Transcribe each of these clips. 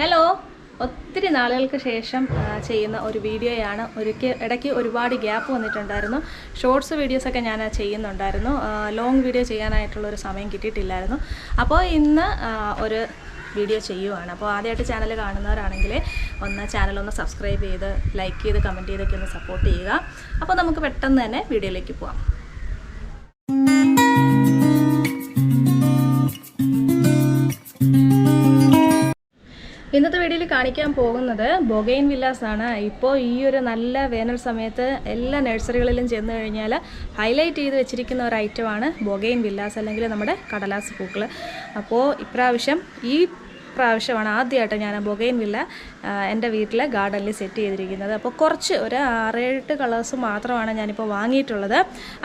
Hello ഒത്തിരി നാളുകൾക്ക് ശേഷം ചെയ്യുന്ന ഒരു വീഡിയോയാണ്. ഒരിക്കൽ ഇടയ്ക്ക് ഒരുപാട് ഗ്യാപ്പ് വന്നിട്ടുണ്ടായിരുന്നു. ഷോർട്സ് വീഡിയോസൊക്കെ ഞാൻ ചെയ്യുന്നുണ്ടായിരുന്നു. ലോങ് വീഡിയോ ചെയ്യാനായിട്ടുള്ള ഒരു സമയം കിട്ടിയിട്ടില്ലായിരുന്നു. അപ്പോൾ ഇന്ന് ഒരു വീഡിയോ ചെയ്യുവാണ്. അപ്പോൾ ആദ്യമായിട്ട് ചാനൽ കാണുന്നവരാണെങ്കിൽ ഒന്ന് ചാനൽ ഒന്ന് സബ്സ്ക്രൈബ് ചെയ്ത് ലൈക്ക് ചെയ്ത് കമന്റ് ചെയ്തൊക്കെ ഒന്ന് സപ്പോർട്ട് ചെയ്യുക. അപ്പോൾ നമുക്ക് പെട്ടെന്ന് തന്നെ വീഡിയോയിലേക്ക് പോവാം. ഇന്നത്തെ വീഡിയോയിൽ കാണിക്കാൻ പോകുന്നത് ബൊഗൈൻ വില്ലാസ് ആണ് ഇപ്പോൾ ഈ ഒരു നല്ല വേനൽ സമയത്ത് എല്ലാ നഴ്സറികളിലും ചെന്ന് കഴിഞ്ഞാൽ ഹൈലൈറ്റ് ചെയ്ത് വെച്ചിരിക്കുന്ന ഒരു ഐറ്റമാണ് ബൊഗൈൻ വില്ലാസ് അല്ലെങ്കിൽ നമ്മുടെ കടലാസ് പൂക്കൾ അപ്പോൾ ഇപ്രാവശ്യം ഈ പ്രാവശ്യമാണ് ആദ്യമായിട്ട് ഞാൻ ബൊഗൈൻ വില്ല എന്റെ വീട്ടിലെ ഗാർഡനിൽ സെറ്റ് ചെയ്തിരിക്കുന്നത്. അപ്പോൾ കുറച്ച് ഒരു ആറേഴ് കളേഴ്സ് മാത്രമാണ് ഞാനിപ്പോൾ വാങ്ങിയിട്ടുള്ളത്.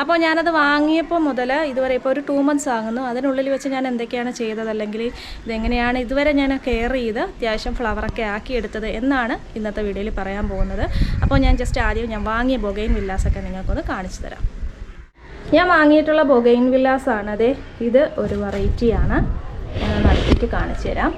അപ്പോൾ ഞാനത് വാങ്ങിയപ്പോൾ മുതൽ ഇതുവരെ ഇപ്പോൾ ഒരു ടു മന്ത്സ് ആകുന്നു. അതിനുള്ളിൽ വെച്ച് ഞാൻ എന്തൊക്കെയാണ് ചെയ്തത് അല്ലെങ്കിൽ ഇതെങ്ങനെയാണ് ഇതുവരെ ഞാൻ കെയർ ചെയ്ത് അത്യാവശ്യം ഫ്ലവറൊക്കെ ആക്കിയെടുത്തത് എന്നാണ് ഇന്നത്തെ വീഡിയോയിൽ പറയാൻ പോകുന്നത്. അപ്പോൾ ഞാൻ ജസ്റ്റ് ആദ്യം ഞാൻ വാങ്ങിയ ബൊഗൈൻ വില്ലാസൊക്കെ നിങ്ങൾക്കൊന്ന് കാണിച്ചു തരാം. ഞാൻ വാങ്ങിയിട്ടുള്ള ബൊഗൈൻ വില്ലാസാണ് അതെ ഇത് ഒരു വെറൈറ്റിയാണ്. ഞാൻ അടുത്തേക്ക് കാണിച്ചു തരാം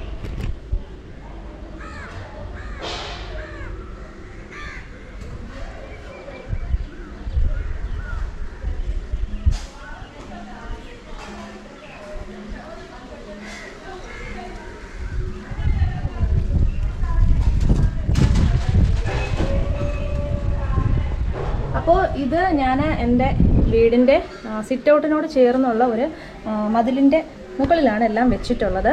അപ്പോൾ ഇത് ഞാൻ എന്റെ വീടിന്റെ സിറ്റ് ഔട്ടിനോട് ചേർന്നുള്ള ഒരു മതിലിന്റെ മുകളിലാണ് എല്ലാം വെച്ചിട്ടുള്ളത്.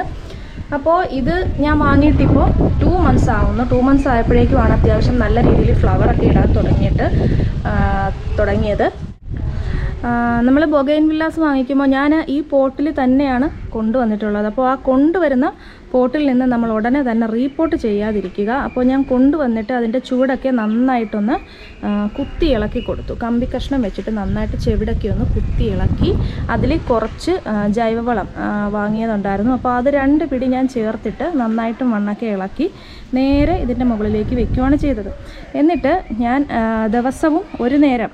അപ്പോൾ ഇത് ഞാൻ വാങ്ങിയിട്ടിപ്പോൾ ടു മന്ത്സ് ആവുന്നു. ടു മന്ത്സ് ആയപ്പോഴേക്കുമാണ് അത്യാവശ്യം നല്ല രീതിയിൽ ഫ്ലവറൊക്കെ ഇടാൻ തുടങ്ങിയിട്ട് തുടങ്ങിയത്. നമ്മൾ ബൊഗൈൻ വില്ലാസ് വാങ്ങിക്കുമ്പോൾ ഞാൻ ഈ പോട്ടിൽ തന്നെയാണ് കൊണ്ടുവന്നിട്ടുള്ളത്. അപ്പോൾ ആ കൊണ്ടുവരുന്ന പോട്ടിൽ നിന്ന് നമ്മൾ ഉടനെ തന്നെ റീപോർട്ട് ചെയ്യാതിരിക്കുക. അപ്പോൾ ഞാൻ കൊണ്ടുവന്നിട്ട് അതിന്റെ ചൂടൊക്കെ നന്നായിട്ടൊന്ന് കുത്തി ഇളക്കി കൊടുത്തു. കമ്പി കഷ്ണം വെച്ചിട്ട് നന്നായിട്ട് ചെവിടൊക്കെ ഒന്ന് കുത്തി ഇളക്കി അതിൽ കുറച്ച് ജൈവവളം വാങ്ങിയതുണ്ടായിരുന്നു. അപ്പോൾ അത് രണ്ട് പിടി ഞാൻ ചേർത്തിട്ട് നന്നായിട്ട് മണ്ണൊക്കെ ഇളക്കി നേരെ ഇതിന്റെ മുകളിലേക്ക് വെക്കുകയാണ് ചെയ്തത്. എന്നിട്ട് ഞാൻ ദിവസവും ഒരു നേരം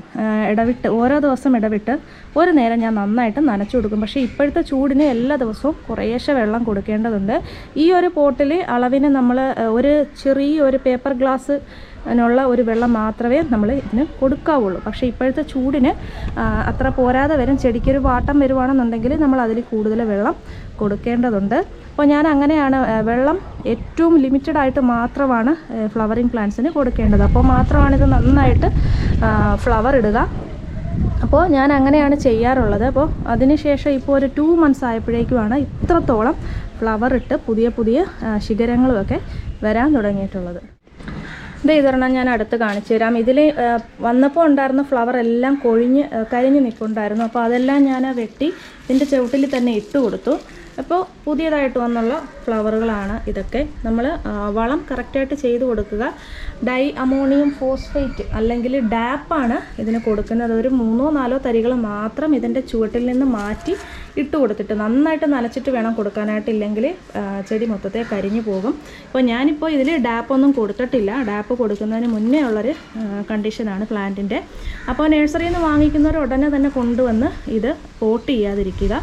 ഇടവിട്ട് ഓരോ ദിവസം ഇടവിട്ട് ഒരു നേരം ഞാൻ നന്നായിട്ട് നനച്ചു കൊടുക്കും. പക്ഷേ ഇപ്പോഴത്തെ ചൂടിന് എല്ലാ ദിവസവും കുറേശ്ശെ വെള്ളം കൊടുക്കേണ്ടതുണ്ട്. ഈ ഒരു പോട്ടിൽ അളവിന് നമ്മൾ ഒരു ചെറിയ ഒരു പേപ്പർ ഗ്ലാസ് നുള്ള ഒരു വെള്ളം മാത്രമേ നമ്മൾ ഇതിന് കൊടുക്കാവുള്ളൂ. പക്ഷേ ഇപ്പോഴത്തെ ചൂടിന് അത്ര പോരാതെ വരും. ചെടിക്കൊരു വാട്ടം വരുവാണെന്നുണ്ടെങ്കിൽ നമ്മൾ അതിൽ കൂടുതൽ വെള്ളം കൊടുക്കേണ്ടതുണ്ട്. അപ്പോൾ ഞാൻ അങ്ങനെയാണ് വെള്ളം ഏറ്റവും ലിമിറ്റഡ് ആയിട്ട് മാത്രമാണ് ഫ്ലവറിങ് പ്ലാന്റ്സിന് കൊടുക്കേണ്ടത്. അപ്പോൾ മാത്രമാണ് ഇത് നന്നായിട്ട് ഫ്ലവർ ഇടുക. അപ്പോൾ ഞാൻ അങ്ങനെയാണ് ചെയ്യാറുള്ളത്. അപ്പോൾ അതിനുശേഷം ഇപ്പോൾ ഒരു ടു മന്ത്സ് ആയപ്പോഴേക്കുമാണ് ഇത്രത്തോളം ഫ്ലവർ ഇട്ട് പുതിയ പുതിയ ശിഖരങ്ങളും ശിഖരങ്ങളുമൊക്കെ വരാൻ തുടങ്ങിയിട്ടുള്ളത്. ഇത് ഇതൊരെണ്ണം ഞാൻ അടുത്ത് കാണിച്ചു തരാം. ഇതിൽ വന്നപ്പോൾ ഉണ്ടായിരുന്ന ഫ്ലവർ എല്ലാം കൊഴിഞ്ഞ് കരിഞ്ഞു നിൽക്കുന്നുണ്ടായിരുന്നു അപ്പോൾ അതെല്ലാം ഞാൻ വെട്ടി ഇതിന്റെ ചുവട്ടിൽ തന്നെ ഇട്ട് കൊടുത്തു. അപ്പോൾ പുതിയതായിട്ട് വന്നുള്ള ഫ്ലവറുകളാണ് ഇതൊക്കെ. നമ്മൾ വളം കറക്റ്റായിട്ട് ചെയ്ത് കൊടുക്കുക. ഡൈ അമോണിയം ഫോസ്ഫേറ്റ് അല്ലെങ്കിൽ ഡാപ്പാണ് ഇതിന് കൊടുക്കുന്നത്. ഒരു മൂന്നോ നാലോ തരികൾ മാത്രം ഇതിന്റെ ചുവട്ടിൽ നിന്ന് മാറ്റി ഇട്ട് കൊടുത്തിട്ട് നന്നായിട്ട് നനച്ചിട്ട് വേണം കൊടുക്കാനായിട്ട് ഇല്ലെങ്കിൽ ചെടി മൊത്തത്തെ കരിഞ്ഞു പോകും. അപ്പോൾ ഞാനിപ്പോൾ ഇതിൽ ഡാപ്പൊന്നും കൊടുത്തിട്ടില്ല. ഡാപ്പ് കൊടുക്കുന്നതിന് മുന്നേ ഉള്ളൊരു കണ്ടീഷനാണ് പ്ലാന്റിന്റെ അപ്പോൾ നഴ്സറിയിൽ നിന്ന് വാങ്ങിക്കുന്നവർ ഉടനെ തന്നെ കൊണ്ടുവന്ന് ഇത് പോട്ട് ചെയ്യാതിരിക്കുക.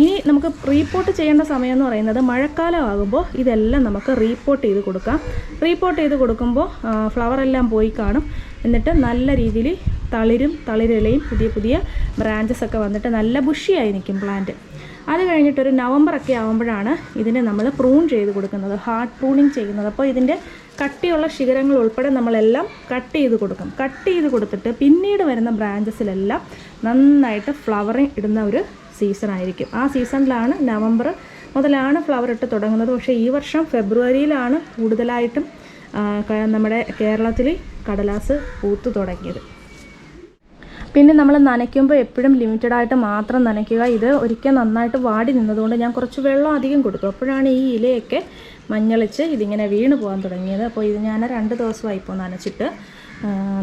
ഇനി നമുക്ക് റീപ്പോർട്ട് ചെയ്യേണ്ട സമയം എന്ന് പറയുന്നത് മഴക്കാലം ആകുമ്പോൾ ഇതെല്ലാം നമുക്ക് റീപ്പോർട്ട് ചെയ്ത് കൊടുക്കാം. റീപ്പോർട്ട് ചെയ്ത് കൊടുക്കുമ്പോൾ ഫ്ലവർ എല്ലാം പോയി കാണും. എന്നിട്ട് നല്ല രീതിയിൽ തളിരും തളിരിലയും പുതിയ പുതിയ ബ്രാഞ്ചസ് ഒക്കെ വന്നിട്ട് നല്ല ബുഷിയായി നിൽക്കും പ്ലാന്റ് അത് കഴിഞ്ഞിട്ടൊരു നവംബറൊക്കെ ആകുമ്പോഴാണ് ഇതിനെ നമ്മൾ പ്രൂൺ ചെയ്ത് കൊടുക്കുന്നത് ഹാർഡ് പ്രൂണിങ് ചെയ്യുന്നത്. അപ്പോൾ ഇതിന്റെ കട്ടിയുള്ള ശിഖരങ്ങൾ ഉൾപ്പെടെ നമ്മളെല്ലാം കട്ട് ചെയ്ത് കൊടുക്കും. കട്ട് ചെയ്ത് കൊടുത്തിട്ട് പിന്നീട് വരുന്ന ബ്രാഞ്ചസിലെല്ലാം നന്നായിട്ട് ഫ്ലവറിങ് ഇടുന്ന ഒരു സീസൺ ആയിരിക്കും. ആ സീസണിലാണ് നവംബർ മുതലാണ് ഫ്ലവർ ഇട്ട് തുടങ്ങുന്നത്. പക്ഷേ ഈ വർഷം ഫെബ്രുവരിയിലാണ് കൂടുതലായിട്ടും നമ്മുടെ കേരളത്തിൽ കടലാസ് പൂത്തു തുടങ്ങിയത്. പിന്നെ നമ്മൾ നനയ്ക്കുമ്പോൾ എപ്പോഴും ലിമിറ്റഡ് ആയിട്ട് മാത്രം നനയ്ക്കുക. ഇത് ഒരിക്കൽ നന്നായിട്ട് വാടി നിന്നതുകൊണ്ട് ഞാൻ കുറച്ച് വെള്ളം അധികം കൊടുക്കും അപ്പോഴാണ് ഈ ഇലയൊക്കെ മഞ്ഞളിച്ച് ഇതിങ്ങനെ വീണ് പോകാൻ തുടങ്ങിയത്. അപ്പോൾ ഇത് ഞാൻ രണ്ട് ദിവസമായി ഇപ്പോൾ നനച്ചിട്ട്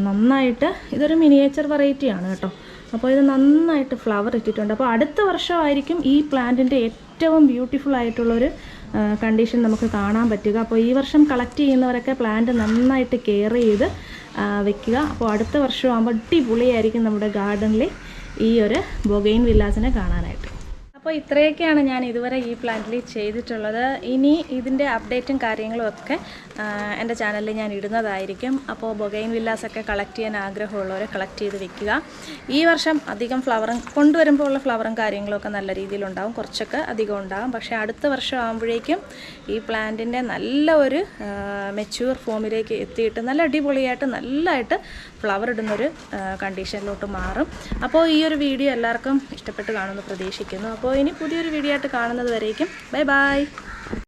നന്നായിട്ട് ഇതൊരു മിനിയേച്ചർ വെറൈറ്റിയാണ് കേട്ടോ. അപ്പോൾ ഇത് നന്നായിട്ട് ഫ്ലവർ ഇട്ടിട്ടുണ്ട്. അപ്പോൾ അടുത്ത വർഷമായിരിക്കും ഈ പ്ലാന്റിന്റെ ഏറ്റവും ബ്യൂട്ടിഫുൾ ആയിട്ടുള്ളൊരു കണ്ടീഷൻ നമുക്ക് കാണാൻ പറ്റുക. അപ്പോൾ ഈ വർഷം കളക്ട് ചെയ്യുന്നവരൊക്കെ പ്ലാന്റ് നന്നായിട്ട് കെയർ ചെയ്ത് വെക്കുക. അപ്പോൾ അടുത്ത വർഷമാകുമ്പോൾ അടിപൊളിയായിരിക്കും നമ്മുടെ ഗാർഡനിൽ ഈ ഒരു ബൊഗൈൻ വില്ലാസിനെ കാണാനായിട്ട്. അപ്പോൾ ഇത്രയൊക്കെയാണ് ഞാൻ ഇതുവരെ ഈ പ്ലാന്റിൽ ചെയ്തിട്ടുള്ളത്. ഇനി ഇതിന്റെ അപ്ഡേറ്റും കാര്യങ്ങളും ഒക്കെ എന്റെ ചാനലിൽ ഞാൻ ഇടുന്നതായിരിക്കും. അപ്പോൾ ബൊഗൈൻ വില്ലാസൊക്കെ കളക്ട് ചെയ്യാൻ ആഗ്രഹമുള്ളവരെ കളക്ട് ചെയ്ത് വെക്കുക. ഈ വർഷം അധികം ഫ്ലവറും കൊണ്ടുവരുമ്പോൾ ഉള്ള ഫ്ലവറും കാര്യങ്ങളൊക്കെ നല്ല രീതിയിലുണ്ടാവും കുറച്ചൊക്കെ അധികം ഉണ്ടാകും പക്ഷേ അടുത്ത വർഷം ആകുമ്പോഴേക്കും ഈ പ്ലാന്റിന്റെ നല്ല ഒരു മെച്യൂർ ഫോമിലേക്ക് എത്തിയിട്ട് നല്ല അടിപൊളിയായിട്ട് നല്ലതായിട്ട് ഫ്ലവർ ഇടുന്നൊരു കണ്ടീഷനിലോട്ട് മാറും. അപ്പോൾ ഈ ഒരു വീഡിയോ എല്ലാവർക്കും ഇഷ്ടപ്പെട്ട് കാണുമെന്ന് പ്രതീക്ഷിക്കുന്നു. അപ്പോൾ ഇനി പുതിയൊരു വീഡിയോ ആയിട്ട് കാണുന്നത് വരേക്കും. Bye bye